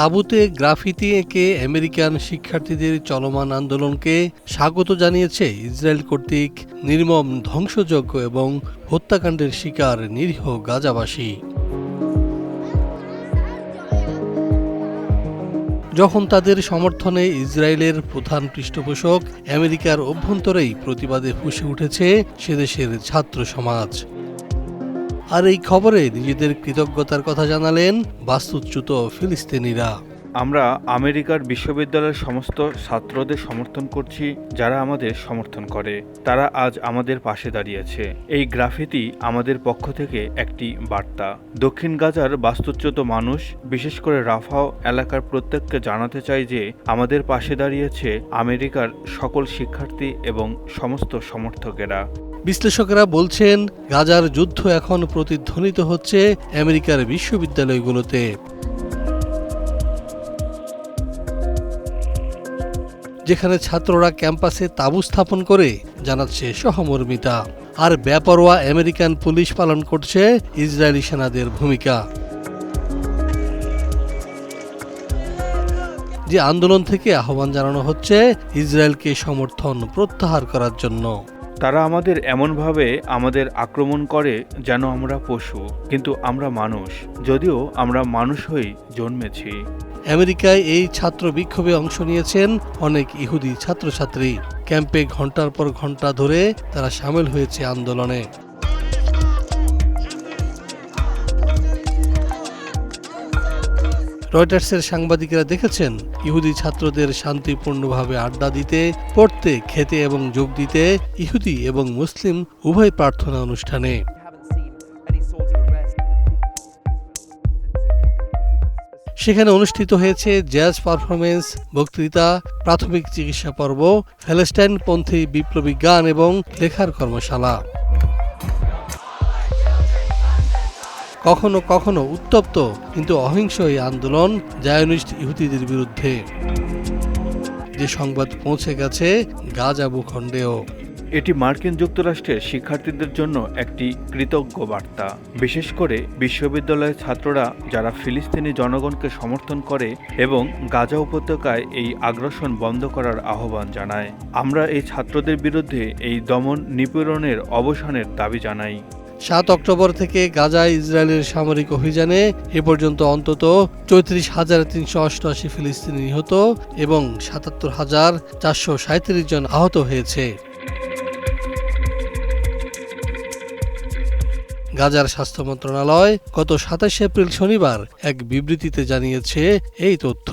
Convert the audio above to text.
তাঁবুতে গ্রাফিতি এঁকে আমেরিকান শিক্ষার্থীদের চলমান আন্দোলনকে স্বাগত জানিয়েছে ইসরায়েল কর্তৃক নির্মম ধ্বংসযজ্ঞ এবং হত্যাকাণ্ডের শিকার নিরীহ গাজাবাসী। যখন তাদের সমর্থনে ইসরায়েলের প্রধান পৃষ্ঠপোষক আমেরিকার অভ্যন্তরেই প্রতিবাদে ফুসে উঠেছে সেদেশের ছাত্র সমাজ। আর এই খবরে নিজেদের কৃতজ্ঞতার কথা জানালেন বাস্তুচ্যুত ফিলিস্তিনিরা। আমরা আমেরিকার বিশ্ববিদ্যালয়ের সমস্ত ছাত্রদের সমর্থন করছি, যারা আমাদের সমর্থন করে। তারা আজ আমাদের পাশে দাঁড়িয়েছে। এই গ্রাফিতি আমাদের পক্ষ থেকে একটি বার্তা। দক্ষিণ গাজার বাস্তুচ্যুত মানুষ, বিশেষ করে রাফাও এলাকার প্রত্যেককে জানাতে চাই যে, আমাদের পাশে দাঁড়িয়েছে আমেরিকার সকল শিক্ষার্থী এবং সমস্ত সমর্থকেরা। বিশ্লেষকেরা বলছেন, গাজার যুদ্ধ এখন প্রতিধ্বনিত হচ্ছে আমেরিকার বিশ্ববিদ্যালয়গুলোতে। যেখানে ছাত্ররা ক্যাম্পাসে তাঁবু স্থাপন করে, জানাচ্ছে সহমর্মিতা। আর বেপরোয়া আমেরিকান পুলিশ পালন করছে ইসরায়েলি সেনাদের ভূমিকা। যে আন্দোলন থেকে আহ্বান জানানো হচ্ছে, ইসরায়েলকে সমর্থন প্রত্যাহার করার জন্য। তারা আমাদের এমনভাবে আমাদের আক্রমণ করে যেন আমরা পশু, কিন্তু আমরা মানুষ, যদিও আমরা মানুষ হয়ে জন্মেছি। আমেরিকায় এই ছাত্র বিক্ষোভে অংশ নিয়েছেন অনেক ইহুদি ছাত্রছাত্রী। ক্যাম্পে ঘণ্টার পর ঘণ্টা ধরে তারা সামিল হয়েছে আন্দোলনে। রয়টার্সের সাংবাদিকেরা দেখেছেন, ইহুদি ছাত্রদের শান্তিপূর্ণভাবে আড্ডা দিতে, পড়তে, খেতে এবং যোগ দিতে ইহুদি এবং মুসলিম উভয় প্রার্থনা অনুষ্ঠানে. সেখানে অনুষ্ঠিত হয়েছে জ্যাজ পারফরমেন্স, বক্তৃতা, প্রাথমিক চিকিৎসা পর্ব প্যালেস্টাইনপন্থী বিপ্লবী গান এবং লেখার কর্মশালা কখনো কখনো উত্তপ্ত, কিন্তু অহিংস এই আন্দোলন জায়নিস্ট ইহুদিদের বিরুদ্ধে। যে সংবাদ পৌঁছে গেছে গাজা ভূখণ্ডেও। এটি মার্কিন যুক্তরাষ্ট্রের শিক্ষার্থীদের জন্য একটি কৃতজ্ঞ বার্তা। বিশেষ করে বিশ্ববিদ্যালয়ের ছাত্ররা যারা ফিলিস্তিনি জনগণকে সমর্থন করে এবং গাজা উপত্যকায় এই আগ্রাসন বন্ধ করার আহ্বান জানায়। আমরা এই ছাত্রদের বিরুদ্ধে এই দমন নিপীড়নের অবসানের দাবি জানাই। সাত অক্টোবর থেকে গাজায় ইসরায়েলের সামরিক অভিযানে এ পর্যন্ত অন্তত চৌত্রিশ হাজার তিনশো অষ্টআশি ফিলিস্তিনি নিহত এবং সাতাত্তর হাজার চারশো সাঁত্রিশ জন আহত হয়েছে। গাজার স্বাস্থ্য মন্ত্রণালয় গত সাতাশে এপ্রিল শনিবার এক বিবৃতিতে জানিয়েছে এই তথ্য।